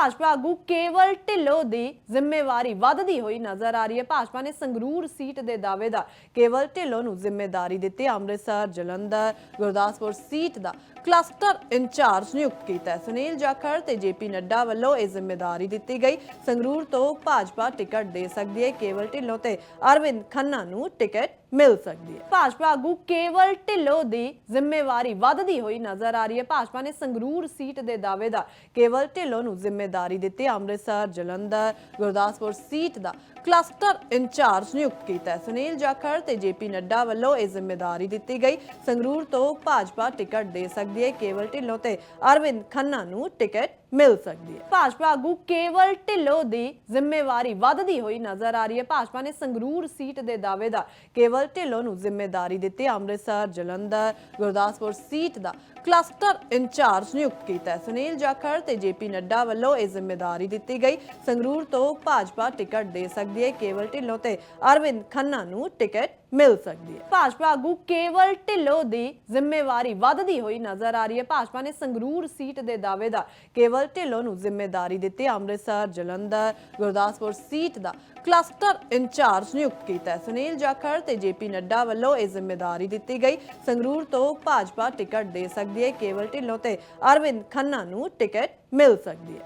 ਭਾਜਪਾ ਆਗੂ ਕੇਵਲ ਢਿੱਲੋਂ ਦੀ ਜ਼ਿੰਮੇਵਾਰੀ ਵੱਧਦੀ ਹੋਈ ਨਜ਼ਰ ਆ ਰਹੀ ਹੈ। ਭਾਜਪਾ ਨੇ ਸੰਗਰੂਰ ਸੀਟ ਦੇ ਦਾਅਵੇਦਾਰ ਕੇਵਲ ਢਿੱਲੋਂ ਨੂੰ ਜ਼ਿੰਮੇਵਾਰੀ ਦਿੱਤੀ। ਅੰਮ੍ਰਿਤਸਰ, ਜਲੰਧਰ, ਗੁਰਦਾਸਪੁਰ ਸੀਟ ਦਾ ਕਲਸਟਰ ਇੰਚਾਰਜ ਨਿਯੁਕਤ ਕੀਤਾ। ਸੁਨੀਲ ਜਾਖੜ ਤੇ ਜੇਪੀ ਨੱਡਾ ਵੱਲੋਂ ਇਹ ਜ਼ਿੰਮੇਵਾਰੀ ਦਿੱਤੀ ਗਈ। ਸੰਗਰੂਰ ਤੋਂ ਭਾਜਪਾ ਟਿਕਟ ਦੇ ਸਕਦੀ ਹੈ। ਕੇਵਲ ਢਿੱਲੋਂ ਤੇ ਅਰਵਿੰਦ ਖੰਨਾ ਨੂੰ ਟਿਕਟ ਮਿਲ ਸਕਦੀ ਹੈ। ਭਾਜਪਾ ਆਗੂ ਕੇਵਲ ਢਿੱਲੋਂ ਦੀ ਜ਼ਿੰਮੇਵਾਰੀ ਵੱਧਦੀ ਹੋਈ ਨਜ਼ਰ ਆ ਰਹੀ ਹੈ। ਭਾਜਪਾ ਨੇ ਸੰਗਰੂਰ ਸੀਟ ਦੇ ਦਾਅਵੇਦਾਰ ਕੇਵਲ ਢਿੱਲੋਂ ਨੂੰ ਜ਼ਿੰਮੇਵਾਰੀ ਦਿੱਤੀ। ਅੰਮ੍ਰਿਤਸਰ, ਜਲੰਧਰ, ਗੁਰਦਾਸਪੁਰ ਸੀਟ ਦਾ ਕਲਸਟਰ ਇੰਚਾਰਜ ਨਿਯੁਕਤ ਕੀਤਾ। ਸੁਨੀਲ ਜਾਖੜ ਤੇ ਜੇਪੀ ਨੱਡਾ ਵੱਲੋਂ ਇਹ ਜ਼ਿੰਮੇਵਾਰੀ ਦਿੱਤੀ ਗਈ। ਸੰਗਰੂਰ ਤੋਂ ਭਾਜਪਾ ਟਿਕਟ ਦੇ ਸਕਦੀ ਹੈ। ਕੇਵਲ ਢਿੱਲੋਂ ਤੇ ਅਰਵਿੰਦ ਖੰਨਾ ਨੂੰ ਟਿਕਟ ਮਿਲ ਸਕਦੀ ਹੈ। ਭਾਜਪਾ ਆਗੂ ਕੇਵਲ ਢਿੱਲੋਂ ਦੀ ਜ਼ਿੰਮੇਵਾਰੀ ਵੱਧਦੀ ਹੋਈ ਨਜ਼ਰ ਆ ਰਹੀ ਹੈ। ਭਾਜਪਾ ਨੇ ਸੰਗਰੂਰ ਸੀਟ ਦੇ ਦਾਅਵੇਦਾਰ ਕੇਵਲ ਢਿੱਲੋਂ ਨੂੰ ਜ਼ਿੰਮੇਵਾਰੀ ਦਿੱਤੀ। ਅੰਮ੍ਰਿਤਸਰ, ਜਲੰਧਰ, ਗੁਰਦਾਸਪੁਰ ਸੀਟ ਦਾ ਕਲਸਟਰ ਇੰਚਾਰਜ ਨਿਯੁਕਤ ਕੀਤਾ। ਸੁਨੀਲ ਜਾਖੜ ਤੇ ਜੇਪੀ ਨੱਡਾ ਵੱਲੋਂ ਇਹ ਜ਼ਿੰਮੇਵਾਰੀ ਦਿੱਤੀ ਗਈ। ਸੰਗਰੂਰ ਤੋਂ ਭਾਜਪਾ ਟਿਕਟ ਦੇ ਸਕਦੀ ਹੈ। ਕੇਵਲ ਢਿੱਲੋਂ ਤੇ ਅਰਵਿੰਦ ਖੰਨਾ ਨੂੰ ਟਿਕਟ ਮਿਲ ਸਕਦੀ ਹੈ। ਭਾਜਪਾ ਆਗੂ ਕੇਵਲ ਢਿੱਲੋਂ ਦੀ ਜ਼ਿੰਮੇਵਾਰੀ ਵੱਧਦੀ ਹੋਈ ਨਜ਼ਰ ਆ ਰਹੀ ਹੈ। ਭਾਜਪਾ ਨੇ ਸੰਗਰੂਰ ਸੀਟ ਦੇ ਦਾਅਵੇਦਾਰ ਕੇਵਲ ਢਿੱਲੋਂ ਨੂੰ ਜ਼ਿੰਮੇਵਾਰੀ ਦਿੱਤੀ। ਅੰਮ੍ਰਿਤਸਰ, ਜਲੰਧਰ, ਗੁਰਦਾਸਪੁਰ ਸੀਟ ਦਾ ਕਲਸਟਰ ਇੰਚਾਰਜ ਨਿਯੁਕਤ ਕੀਤਾ। ਸੁਨੀਲ ਜਾਖੜ ਤੇ ਜੇਪੀ ਨੱਡਾ ਵੱਲੋਂ ਇਹ ਜ਼ਿੰਮੇਵਾਰੀ ਦਿੱਤੀ ਗਈ। ਸੰਗਰੂਰ ਤੋਂ ਭਾਜਪਾ ਟਿਕਟ ਦੇ ਸਕਦੀ ਹੈ। ਕੇਵਲ ਢਿੱਲੋਂ ਤੇ ਅਰਵਿੰਦ ਖੰਨਾ ਨੂੰ ਟਿਕਟ ਮਿਲ ਸਕਦੀ ਹੈ।